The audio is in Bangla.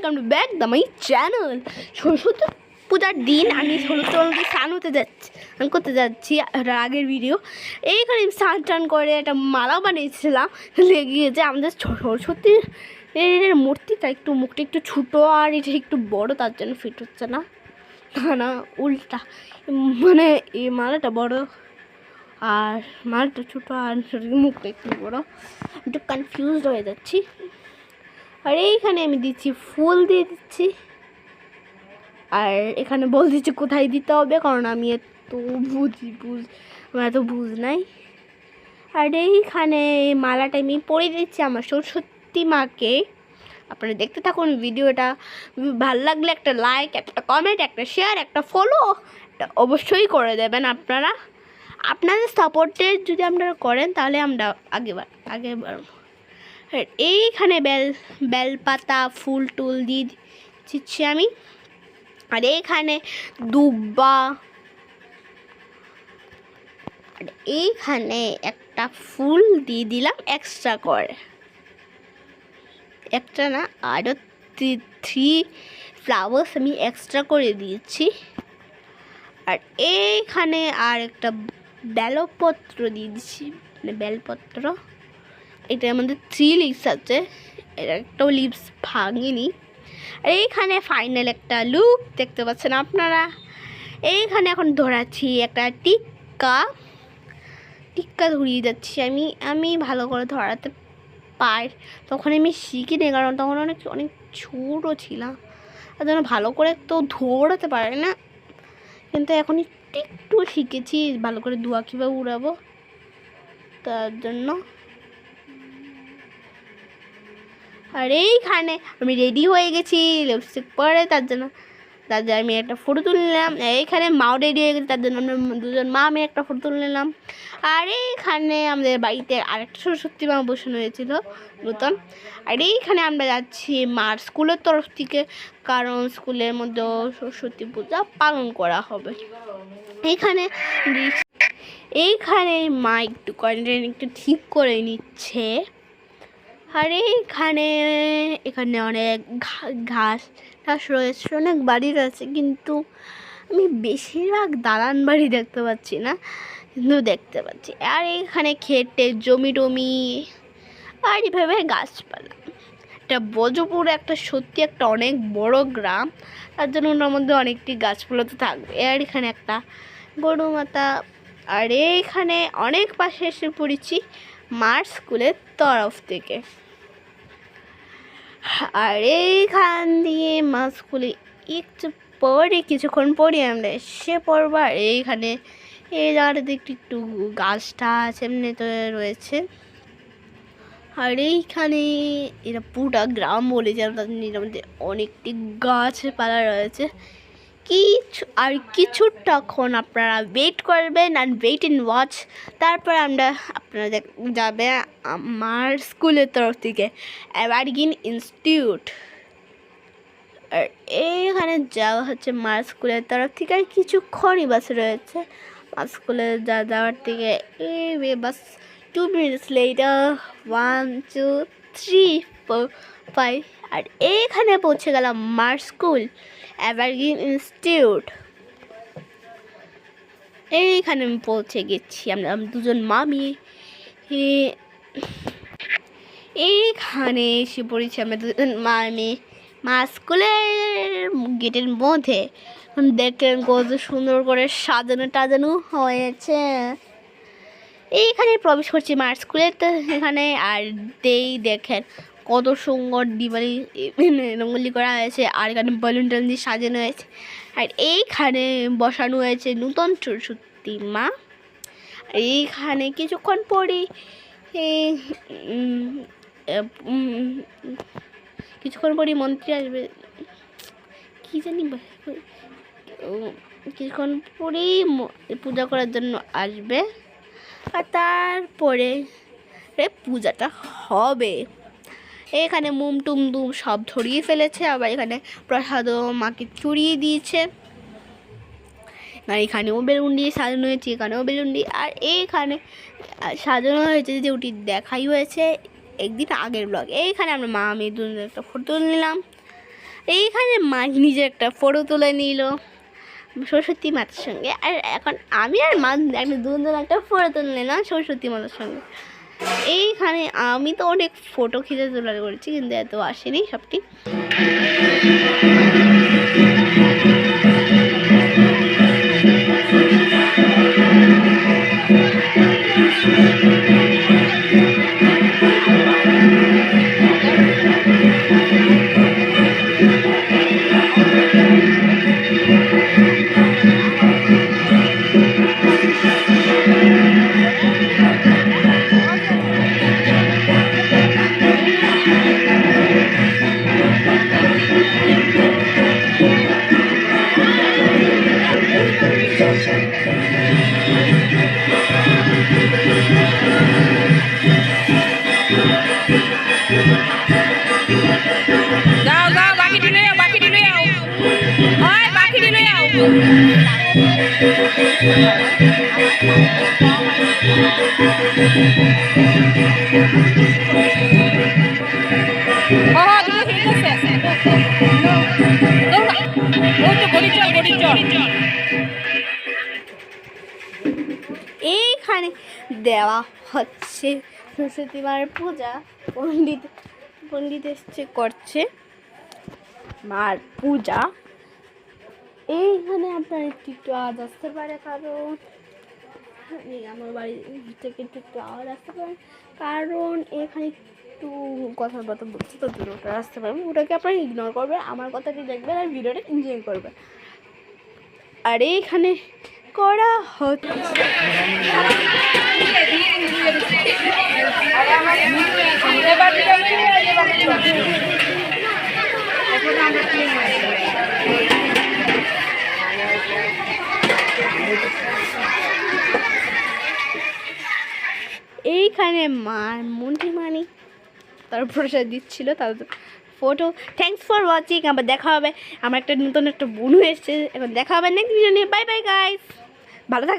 Welcome to back the my channel Saraswati পূজার দিন, আমি সরস্বতী স্নান হতে যাচ্ছি, স্নান করতে যাচ্ছি আগের ভিডিও এইখানে স্নান টান করে একটা মালা বানিয়েছিলাম লেগিয়েছে আমাদের সরস্বতীর এর মূর্তিটা একটু মুখটা একটু ছোটো আর এটা একটু বড়, তার জন্য ফিট হচ্ছে না। না না, উল্টা। মানে এই মালাটা বড় আর মালাটা ছোটো আর মুখটা একটু বড়। একটু কনফিউজড হয়ে যাচ্ছি। আর এইখানে আমি দিচ্ছি ফুল দিয়ে দিচ্ছি। আর এখানে বল দিচ্ছি কোথায় দিতে হবে, কারণ আমি এত বুঝি, বুঝ, আমার এত বুঝ নাই। আর এইখানে মালাটা আমি পরে দিচ্ছি আমার সরস্বতী মাকে। আপনারা দেখতে থাকুন ভিডিওটা। ভালো লাগলে একটা লাইক একটা কমেন্ট একটা শেয়ার একটা ফলো অবশ্যই করে দেবেন আপনারা। আপনাদের সাপোর্টের যদি আপনারা করেন, তাহলে আমরা আগে আগে বাড়ব আর এইখানে বেল, বেলপাতা, ফুল টুল দিয়ে দিচ্ছি আমি। আর এইখানে দুব্বা। আর এইখানে একটা ফুল দিয়ে দিলাম এক্সট্রা করে। একটা না আরও থ্রি ফ্লাওয়ার্স আমি এক্সট্রা করে দিয়েছি। আর এইখানে আর একটা বেলপত্র দিয়ে দিচ্ছি মানে বেলপত্র। এটার মধ্যে থ্রি লিপস আছে। এটা একটাও লিপস ভাঙেনি। আর এইখানে ফাইনাল একটা লুক দেখতে পাচ্ছেন আপনারা। এইখানে এখন ধরাচ্ছি একটা টিক্কা। টিক্কা ধরিয়ে যাচ্ছি আমি। আমি ভালো করে ধরাতে পার, তখন আমি শিখিনি কারণ তখন অনেক অনেক ছোটো ছিলাম। আর জন্য ভালো করে তো ধরাতে পারে না। কিন্তু এখন একটু শিখেছি, ভালো করে দুয়া কীভাবে উড়াবো। তার জন্য আর এইখানে আমি রেডি হয়ে গেছি লিপস্টিক পরে তার জন্য তার জন্য আমি একটা ফটো তুলে নিলাম। এইখানে মাও রেডি হয়ে গেছে, তার জন্য আমরা দুজন মা, আমি একটা ফটো তুলে নিলাম। আর এইখানে আমাদের বাড়িতে আরেকটা সরস্বতী মা বসানো হয়েছিল, নতুন। আর এইখানে আমরা যাচ্ছি মার স্কুলের তরফ থেকে, কারণ স্কুলের মধ্যে সরস্বতী পূজা পালন করা হবে। এইখানে এইখানে মা একটু কন্টেন্ট একটু ঠিক করে নিচ্ছে। আর এইখানে এখানে অনেক ঘাস ঘাস রয়েছে, অনেক বাড়ি রয়েছে, কিন্তু আমি বেশিরভাগ দালান বাড়ি দেখতে পাচ্ছি না, কিন্তু দেখতে পাচ্ছি। আর এইখানে খেটে, জমি টমি, আর এইভাবে গাছপালা। এটা বজপুর একটা সত্যি একটা অনেক বড় গ্রাম, তার জন্য ওনার মধ্যে অনেকটি গাছপালা তো থাকবে। আর এখানে একটা গরু মাতা আর এইখানে অনেক পাশে এসে পড়েছি। মার স্কুলের তরফ থেকে। আর এইখান দিয়ে মা স্কুলে একটু পরে, কিছুক্ষণ পরে আমরা এসে পড়ব। আর এইখানে এই জায়গাটা দেখতে একটু গাছ টাছ এমনি তো রয়েছে। আর এইখানে এটা পুরোটা গ্রাম বলেছিলাম তাদের এর মধ্যে অনেকটি গাছপালা রয়েছে। কিছু, আর কিছুটাক্ষণ আপনারা ওয়েট করবেন আর ওয়েট ইন ওয়াচ তারপর আমরা আপনারা যাবে আমার স্কুলের তরফ থেকে অ্যাভারগিন ইনস্টিটিউট আর এইখানে যাওয়া হচ্ছে মার স্কুলের তরফ থেকে। আর কিছুক্ষণই বাস রয়েছে। মার স্কুলে যা যাওয়ার থেকে এই bus two minutes later one two three five, আর এইখানে পৌঁছে গেলাম মার স্কুল অ্যাভারগিন ইনস্টিটিউট। এইখানে আমি পৌঁছে গেছি, আমরা দুজন মামি। এইখানে এসে পড়েছি আমরা দুজন মামি। মা স্কুলের গেটের মধ্যে। দেখলেন কত সুন্দর করে সাজানো টাজানো হয়েছে। এইখানে প্রবেশ করছি মার স্কুলে তো এখানে আর দেই দেখেন কত সুন্দর দিওয়ালি রঙ্গলি করা হয়েছে আর এখানে বেলুন টেলুন দিয়ে সাজানো হয়েছে। আর এইখানে বসানো হয়েছে নূতন সরস্বতী মা। এইখানে কিছুক্ষণ পরে এই, উম, উম, কিছুক্ষণ পরে মন্ত্রী আসবে। কি জানি কিছুক্ষণ পরেই পূজা করার জন্য আসবে। আর তারপরে পূজাটা হবে। এখানে মুম টুম দুম সব ধরিয়ে ফেলেছে, আবার এখানে প্রসাদও মাকে চুরিয়ে দিয়েছে। আর এখানেও বেলুন দিয়ে সাজানো হয়েছে, এখানেও বেলুন দিয়ে, আর এইখানে সাজানো হয়েছে যে ওটি দেখাই হয়েছে একদিন আগের ব্লগ এইখানে আমরা মা আমি দুজন একটা ফটো তুলে নিলাম। এইখানে মা নিজে একটা ফটো তুলে নিল। সরস্বতী মাতার সঙ্গে। আর এখন আমি আর মা একটা দুজন একটা ফটো তুললে না সরস্বতী মাতার সঙ্গে। এইখানে আমি তো অনেক ফটো খেতে তোলা করেছি, কিন্তু এত আসেনি সবটি। এইখানে দেওয়া হচ্ছে সরস্বতী মার পূজা। পণ্ডিত পণ্ডিত এসছে করছে। মার পূজা। এইখানে আপনার একটু একটু আওয়াজ আসতে পারে, কারণ আমার বাড়ি থেকে একটু একটু আওয়াজ আসতে পারে, কারণ এখানে একটু কথাবার্তা বলছি তো দূরটা আসতে পারবে ওটাকে আপনারা ইগনোর করবেন, আমার কথাটি দেখবেন আর ভিডিওটা এনজয় করবেন। আর এইখানে করা হচ্ছে। এইখানে মা মন্টি মানি। তার প্রসাদ দিচ্ছিল তার ফটো থ্যাংকস ফর ওয়াচিং আবার দেখা হবে। আমার একটা নতুন একটা বনু এসছে। এখন দেখা হবে নেক্সট ভিডিও নিয়ে। বাই বাই গাইস ভালো থাকবে